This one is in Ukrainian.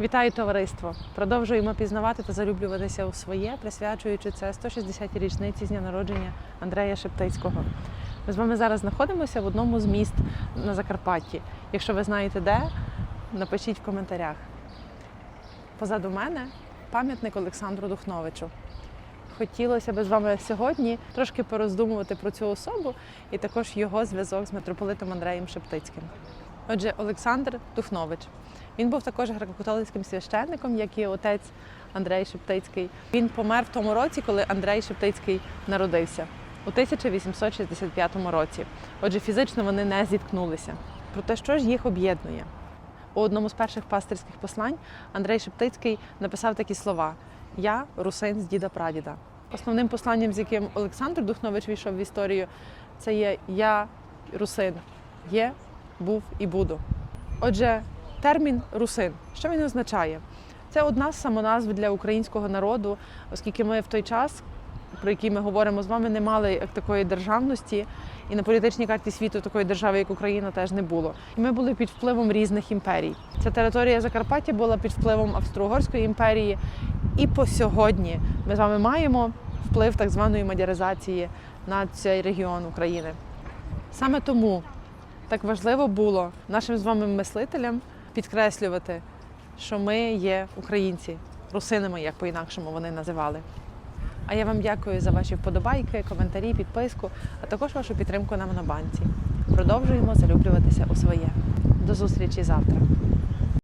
Вітаю товариство! Продовжуємо пізнавати та залюблюватися у своє, присвячуючи це 160-й річниці з дня народження Андрея Шептицького. Ми з вами зараз знаходимося в одному з міст на Закарпатті. Якщо ви знаєте де, напишіть в коментарях. Позаду мене пам'ятник Олександру Духновичу. Хотілося б з вами сьогодні трошки пороздумувати про цю особу і також його зв'язок з митрополитом Андреєм Шептицьким. Отже, Олександр Духнович. Він був також греко-католицьким священником, як і отець Андрей Шептицький. Він помер в тому році, коли Андрей Шептицький народився у 1865 році. Отже, фізично вони не зіткнулися. Проте, що ж їх об'єднує? У одному з перших пастирських послань Андрей Шептицький написав такі слова: Я русин з діда прадіда. Основним посланням, з яким Олександр Духнович війшов в історію, це є Я русин, є, був і буду. Отже, термін русин, що він означає? Це одна з самоназв для українського народу, оскільки ми в той час, про який ми говоримо з вами, не мали такої державності, і на політичній карті світу такої держави, як Україна, теж не було. І ми були під впливом різних імперій. Ця територія Закарпаття була під впливом Австро-Угорської імперії, і по сьогодні ми з вами маємо вплив так званої мадяризації на цей регіон України. Саме тому так важливо було нашим з вами мислителям підкреслювати, що ми є українці, русинами, як по-інакшому вони називали. А я вам дякую за ваші вподобайки, коментарі, підписку, а також вашу підтримку на Монобанці. Продовжуємо залюблюватися у своє. До зустрічі завтра.